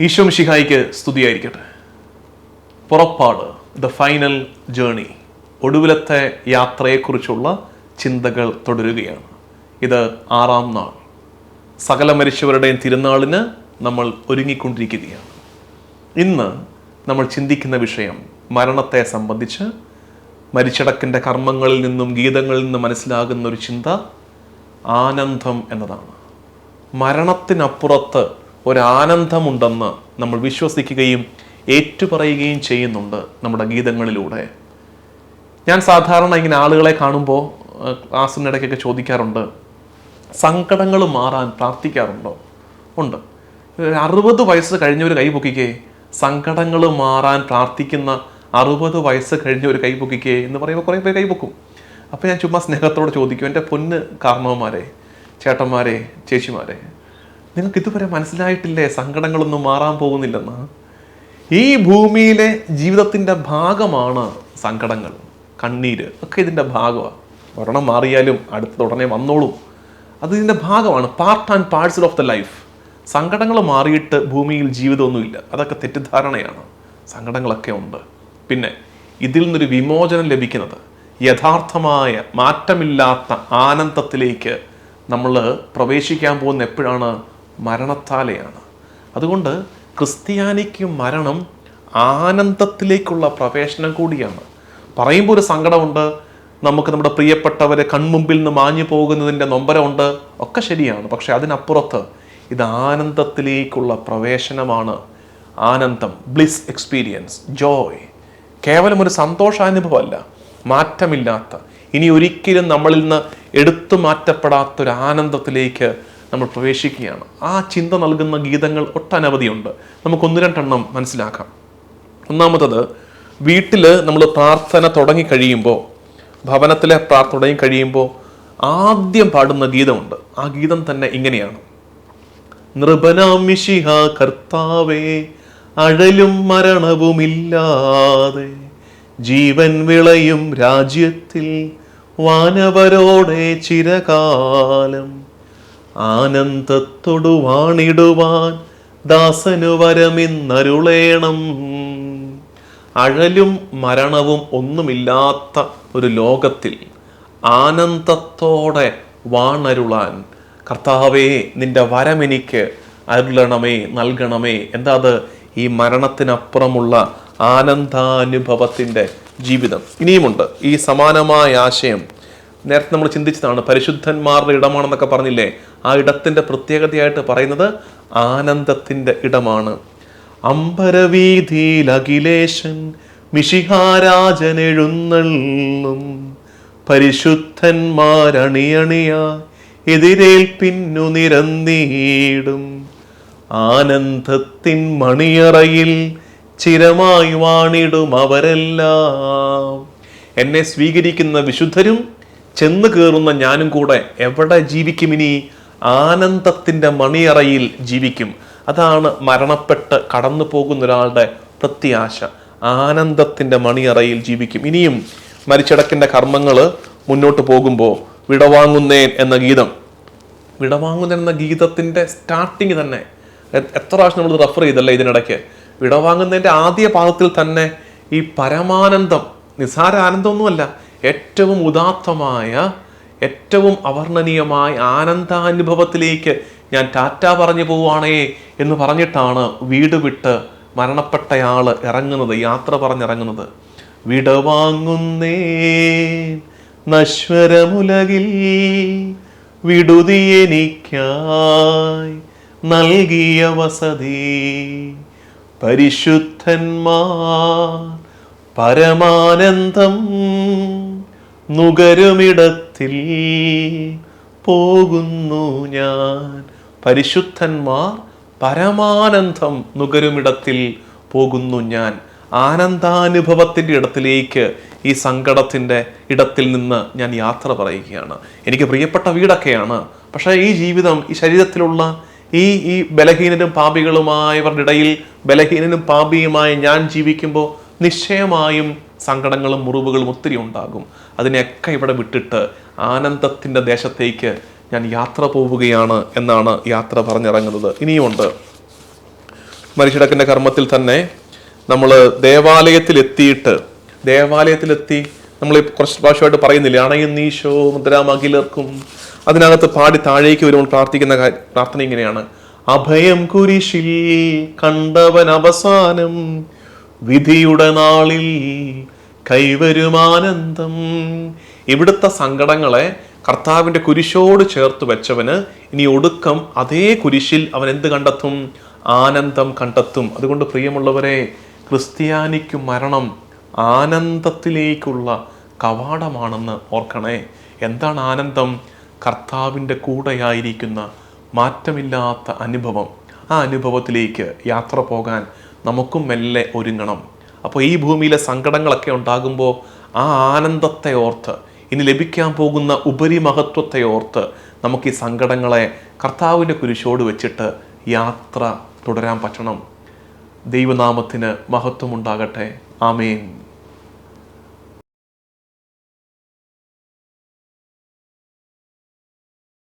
ഈശോ മിഷിഹായിക്ക് സ്തുതിയായിരിക്കട്ടെ. പുറപ്പാട് the final journey ഒടുവിലത്തെ യാത്രയെക്കുറിച്ചുള്ള ചിന്തകൾ തുടരുകയാണ്. ഇത് ആറാം നാൾ. സകല മരിച്ചവരുടെയും തിരുനാളിന് നമ്മൾ ഒരുങ്ങിക്കൊണ്ടിരിക്കുകയാണ്. ഇന്ന് നമ്മൾ ചിന്തിക്കുന്ന വിഷയം മരണത്തെ സംബന്ധിച്ച് മരിച്ചടക്കിന്റെ കർമ്മങ്ങളിൽ നിന്നും ഗീതങ്ങളിൽ നിന്നും മനസ്സിലാകുന്ന ഒരു ചിന്ത ആനന്ദം എന്നതാണ്. മരണത്തിനപ്പുറത്ത് ഒരാനന്ദമുണ്ടെന്ന് നമ്മൾ വിശ്വസിക്കുകയും ഏറ്റുപറയുകയും ചെയ്യുന്നുണ്ട് നമ്മുടെ ഗീതങ്ങളിലൂടെ. ഞാൻ സാധാരണ ഇങ്ങനെ ആളുകളെ കാണുമ്പോൾ ക്ലാസ്സിനിടയ്ക്കൊക്കെ ചോദിക്കാറുണ്ട് സങ്കടങ്ങൾ മാറാൻ പ്രാർത്ഥിക്കാറുണ്ടോ? ഉണ്ട്. ഒരു അറുപത് വയസ്സ് കഴിഞ്ഞവർ കൈപൊക്കിക്കേ സങ്കടങ്ങൾ മാറാൻ പ്രാർത്ഥിക്കുന്ന അറുപത് വയസ്സ് കഴിഞ്ഞ ഒരു കൈപൊക്കിക്കേ എന്ന് പറയുമ്പോൾ കുറേ പേര് കൈപൊക്കും അപ്പോൾ ഞാൻ ചുമ്മാ സ്നേഹത്തോടെ ചോദിക്കും എന്റെ പൊന്ന് കാരണവന്മാരെ ചേട്ടന്മാരെ ചേച്ചിമാരെ നിങ്ങൾക്ക് ഇതുവരെ മനസ്സിലായിട്ടില്ലേ? സങ്കടങ്ങളൊന്നും മാറാൻ പോകുന്നില്ലെന്ന്. ഈ ഭൂമിയിലെ ജീവിതത്തിന്റെ ഭാഗമാണ് സങ്കടങ്ങൾ. കണ്ണീര് ഒക്കെ ഇതിന്റെ ഭാഗമാണ്. ഒരെണ്ണം മാറിയാലും അടുത്തത് ഉടനെ വന്നോളും. അത് ഇതിന്റെ ഭാഗമാണ്. Part and parts of the life സങ്കടങ്ങൾ മാറിയിട്ട് ഭൂമിയിൽ ജീവിതമൊന്നുമില്ല. അതൊക്കെ തെറ്റിദ്ധാരണയാണ്. സങ്കടങ്ങളൊക്കെ ഉണ്ട്. പിന്നെ ഇതിൽ നിന്നൊരു വിമോചനം ലഭിക്കുന്നത് യഥാർത്ഥമായ മാറ്റമില്ലാത്ത ആനന്ദത്തിലേക്ക് നമ്മൾ പ്രവേശിക്കാൻ പോകുന്ന എപ്പോഴാണ്? മരണത്താലെയാണ്. അതുകൊണ്ട് ക്രിസ്ത്യാനിക്ക് മരണം ആനന്ദത്തിലേക്കുള്ള പ്രവേശനം കൂടിയാണ്. പറയുമ്പോൾ ഒരു സങ്കടമുണ്ട്. നമുക്ക് നമ്മുടെ പ്രിയപ്പെട്ടവരെ കൺമുമ്പിൽ നിന്ന് മാഞ്ഞു പോകുന്നതിന്റെ നൊമ്പരമുണ്ട്. ഒക്കെ ശരിയാണ്. പക്ഷെ അതിനപ്പുറത്ത് ഇത് ആനന്ദത്തിലേക്കുള്ള പ്രവേശനമാണ്. ആനന്ദം ബ്ലിസ് എക്സ്പീരിയൻസ് ജോയ് കേവലം ഒരു സന്തോഷാനുഭവമല്ല. മാറ്റമില്ലാത്ത ഇനി ഒരിക്കലും നമ്മളിൽ നിന്ന് എടുത്തു മാറ്റപ്പെടാത്തൊരു ആനന്ദത്തിലേക്ക് നമ്മൾ പ്രവേശിക്കുകയാണ്. ആ ചിന്ത നൽകുന്ന ഗീതങ്ങൾ ഒട്ടനവധിയുണ്ട്. നമുക്ക് ഒന്ന് രണ്ടെണ്ണം മനസ്സിലാക്കാം. ഒന്നാമത്തത് വീട്ടിൽ നമ്മൾ പ്രാർത്ഥന തുടങ്ങി കഴിയുമ്പോൾ ഭവനത്തിലെ പ്രാർത്ഥന തുടങ്ങി കഴിയുമ്പോൾ ആദ്യം പാടുന്ന ഗീതമുണ്ട്. ആ ഗീതം തന്നെ ഇങ്ങനെയാണ്. നൃപനാമിഷിഹ കർത്താവേ അഴലും മരണവുമില്ലാതെ ജീവൻ വിളയും രാജ്യത്തിൽ വാനവരോടെ ചിരകാലം ആനന്ദത്തൊടു വാണിടുവാൻ ദാസനു വരമിന്നരുളേണം. അഴലും മരണവും ഒന്നുമില്ലാത്ത ഒരു ലോകത്തിൽ ആനന്ദത്തോടെ വാണരുളാൻ. കർത്താവേ നിന്റെ വരമെനിക്ക് അരുളണമേ നൽകണമേ. എന്താ അത്? ഈ മരണത്തിനപ്പുറമുള്ള ആനന്ദാനുഭവത്തിന്റെ ജീവിതം. ഇനിയുമുണ്ട് ഈ സമാനമായ ആശയം. നേരത്തെ നമ്മൾ ചിന്തിച്ചതാണ് പരിശുദ്ധന്മാരുടെ ഇടമാണെന്നൊക്കെ പറഞ്ഞില്ലേ? ആ ഇടത്തിന്റെ പ്രത്യേകതയായിട്ട് പറയുന്നത് ആനന്ദത്തിന്റെ ഇടമാണ്. അമ്പരവീതിയിൽ അഖിലേശൻ മിഷിഹാരാജൻ എഴുന്നള്ളും പരിശുദ്ധന്മാരണിയണിയ എതിരേൽപ്പിന്നു നിരന്നീടും. ആനന്ദത്തിൻ മണിയറയിൽ ചിരമായി വാണിടും അവരെല്ലാം. എന്നെ സ്വീകരിക്കുന്ന വിശുദ്ധരും ചെന്ന് കയറുന്ന ഞാനും കൂടെ എവിടെ ജീവിക്കും ഇനി? ആനന്ദത്തിന്റെ മണിയറയിൽ ജീവിക്കും. അതാണ് മരണപ്പെട്ട് കടന്നു പോകുന്ന ഒരാളുടെ പ്രത്യാശ. ആനന്ദത്തിന്റെ മണിയറയിൽ ജീവിക്കും. ഇനിയും മരിച്ചടക്കിന്റെ കർമ്മങ്ങൾ മുന്നോട്ട് പോകുമ്പോൾ വിടവാങ്ങുന്നേൻ എന്ന ഗീതം. വിടവാങ്ങുന്നേൻ എന്ന ഗീതത്തിന്റെ സ്റ്റാർട്ടിങ് തന്നെ. എത്ര പ്രാവശ്യം നമ്മൾ റെഫർ ചെയ്തല്ലേ ഇതിനിടയ്ക്ക്? വിടവാങ്ങുന്നതിന്റെ ആദ്യ പാദത്തിൽ തന്നെ ഈ പരമാനന്ദം നിസാര ആനന്ദമൊന്നുമല്ല ഏറ്റവും ഉദാത്തമായ ഏറ്റവും അവർണനീയമായ ആനന്ദാനുഭവത്തിലേക്ക് ഞാൻ ടാറ്റ പറഞ്ഞു പോവുകയാണേ എന്ന് പറഞ്ഞിട്ടാണ് വീട് വിട്ട് മരണപ്പെട്ടയാൾ ഇറങ്ങുന്നത് യാത്ര പറഞ്ഞിറങ്ങുന്നത്. വിടവാങ്ങുന്നേ നശ്വരമുലകിൽ വിടുതി എനിക്കായി നൽകിയ വസതി. പരിശുദ്ധന്മാർ പരമാനന്ദം നുകരുമിടത്തിൽ പോകുന്നു ഞാൻ. പരിശുദ്ധന്മാർ പരമാനന്ദം നുകരുമിടത്തിൽ പോകുന്നു ഞാൻ. ആനന്ദാനുഭവത്തിന്റെ ഇടത്തിലേക്ക് ഈ സങ്കടത്തിന്റെ ഇടത്തിൽ നിന്ന് ഞാൻ യാത്ര പറയുകയാണ്. എനിക്ക് പ്രിയപ്പെട്ട വീടൊക്കെയാണ്. പക്ഷേ ഈ ജീവിതം ഈ ശരീരത്തിലുള്ള ഈ ഈ ബലഹീനരും പാപികളുമായവരുടെ ഇടയിൽ ബലഹീനനും പാപിയുമായി ഞാൻ ജീവിക്കുമ്പോൾ നിശ്ചയമായും സങ്കടങ്ങളും മുറിവുകളും ഒത്തിരി ഉണ്ടാകും. അതിനെയൊക്കെ ഇവിടെ വിട്ടിട്ട് ആനന്ദത്തിന്റെ ദേശത്തേക്ക് ഞാൻ യാത്ര പോവുകയാണ് എന്നാണ് യാത്ര പറഞ്ഞിറങ്ങുന്നത്. ഇനിയുമുണ്ട്. മരിച്ചിടക്കിന്റെ കർമ്മത്തിൽ തന്നെ നമ്മൾ ദേവാലയത്തിലെത്തിയിട്ട് ദേവാലയത്തിലെത്തി നമ്മൾ കുറച്ച് പ്രാവശ്യമായിട്ട് പറയുന്നില്ല അണയുന്നീശോ മുദ്രാമകിലർക്കും അതിനകത്ത് പാടി താഴേക്ക് വരുമ്പോൾ പ്രാർത്ഥിക്കുന്ന പ്രാർത്ഥന ഇങ്ങനെയാണ്. അഭയം കുരിശിൽ കണ്ടവൻ അവസാനം വിധിയുടെ നാളിൽ കൈവരുമാനന്ദം ഇവിടുത്തെ സങ്കടങ്ങളെ കർത്താവിന്റെ കുരിശോട് ചേർത്ത് വെച്ചവന് ഇനി ഒടുക്കം അതേ കുരിശിൽ അവൻ എന്ത് കണ്ടെത്തും? ആനന്ദം കണ്ടെത്തും. അതുകൊണ്ട് പ്രിയമുള്ളവരെ ക്രിസ്ത്യാനിക്ക് മരണം ആനന്ദത്തിലേക്കുള്ള കവാടമാണെന്ന് ഓർക്കണേ. എന്താണ് ആനന്ദം? കർത്താവിന്റെ കൂടെയായിരിക്കുന്ന മാറ്റമില്ലാത്ത അനുഭവം. ആ അനുഭവത്തിലേക്ക് യാത്ര പോകാൻ നമുക്കും മെല്ലെ ഒരുങ്ങണം. അപ്പോൾ ഈ ഭൂമിയിലെ സങ്കടങ്ങളൊക്കെ ഉണ്ടാകുമ്പോൾ ആ ആനന്ദത്തെ ഓർത്ത് ഇനി ലഭിക്കാൻ പോകുന്ന ഉപരിമഹത്വത്തെ ഓർത്ത് നമുക്ക് ഈ സങ്കടങ്ങളെ കർത്താവിന്റെ കുരിശോട് വെച്ചിട്ട് യാത്ര തുടരാൻ പറ്റണം. ദൈവനാമത്തിന് മഹത്വമുണ്ടാകട്ടെ. ആമേൻ.